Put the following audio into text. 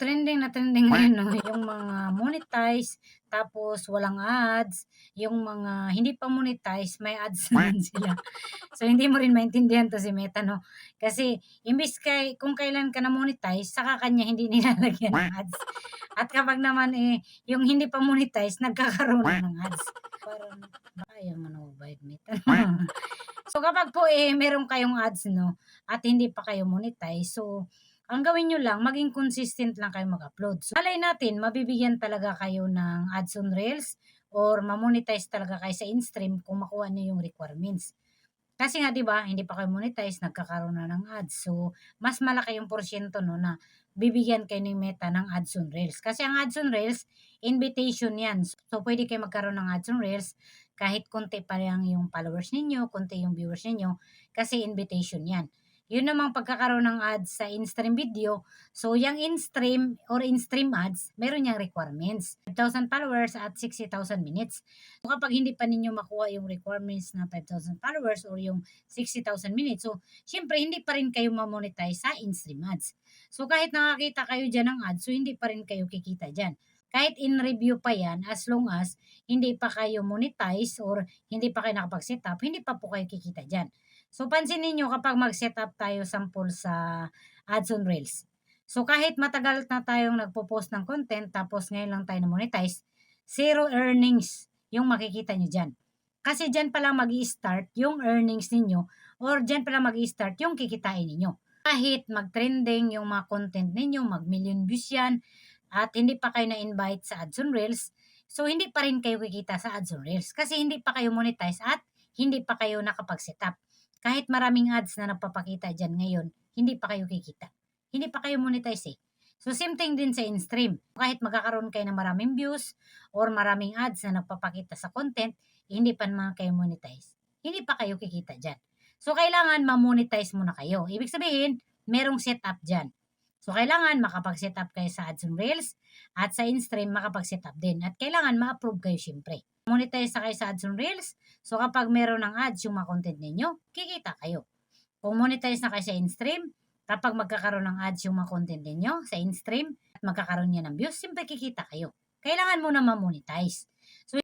trending na trending ngayon 'no, yung mga monetize, tapos walang ads, yung mga hindi pa monetize may ads naman sila. So, hindi mo rin maintindihan 'to si Meta 'no, kasi imbes kay kung kailan ka na-monetize saka kanya hindi nilalagyan ng ads. At kapag naman, eh, yung hindi pa monetize nagkakaroon na ng ads. Parang ayaw mo na magbayad Meta. So, kapag po, eh, meron kayong ads 'no, at hindi pa kayo monetize, so ang gawin niyo lang maging consistent lang kayo mag-upload. So, malay natin mabibigyan talaga kayo ng ads on Reels or ma-monetize talaga kayo sa in-stream kung makuha niyo yung requirements. Kasi nga 'di ba, hindi pa kayo monetize nagkakaroon na ng ads. So, mas malaki yung porsiyento 'no na bibigyan kayo ni Meta ng ads on Reels. Kasi ang ads on Reels, invitation 'yan. So, puwede kayo magkaroon ng ads on Reels kahit konti pa lang yung followers ninyo, konti yung viewers ninyo, kasi invitation 'yan. Yun namang pagkakaroon ng ads sa in-stream video, so yung in-stream or in-stream ads, meron niyang requirements. 5,000 followers at 60,000 minutes. So, kapag hindi pa ninyo makuha yung requirements na 5,000 followers or yung 60,000 minutes, so siyempre hindi pa rin kayo ma-monetize sa in-stream ads. So, kahit nakakita kayo diyan ng ads, so hindi pa rin kayo kikita diyan. Kahit in review pa 'yan as long as hindi pa kayo monetize or hindi pa kayo nakapag-setup, hindi pa po kayo kikita diyan. So, pansinin niyo kapag mag-setup tayo sample sa ads on Reels. So, kahit matagal na tayong nagpo-post ng content tapos ngayon lang tayo na-monetize, zero earnings yung makikita niyo diyan. Kasi diyan pa lang magi-start yung earnings ninyo or diyan pa lang magi-start yung kikitain ninyo. Kahit mag-trending yung mga content ninyo, mag-million views 'yan at hindi pa kayo na-invite sa ads on Reels, so hindi pa rin kayo kikita sa ads on Reels kasi hindi pa kayo monetize at hindi pa kayo nakapag-setup. Kahit maraming ads na nagpapakita diyan ngayon, hindi pa kayo kikita. Hindi pa kayo monetize, eh. So, same thing din sa in-stream. Kahit magkakaroon kayo ng maraming views or maraming ads na nagpapakita sa content, hindi pa naman kayo monetize. Hindi pa kayo kikita diyan. So, kailangan ma-monetize muna kayo. Ibig sabihin, merong setup diyan. So, kailangan makapag-setup kayo sa ads on Reels at sa in-stream makapag-setup din. At kailangan ma-approve kayo syempre. Monetize na kayo sa ads on Reels. So, kapag meron ng ads yung mga content ninyo, kikita kayo. Kung monetize na kayo sa in-stream, kapag magkakaroon ng ads yung mga content ninyo sa in-stream at magkakaroon niya ng views, siyempre kikita kayo. Kailangan muna ma-monetize.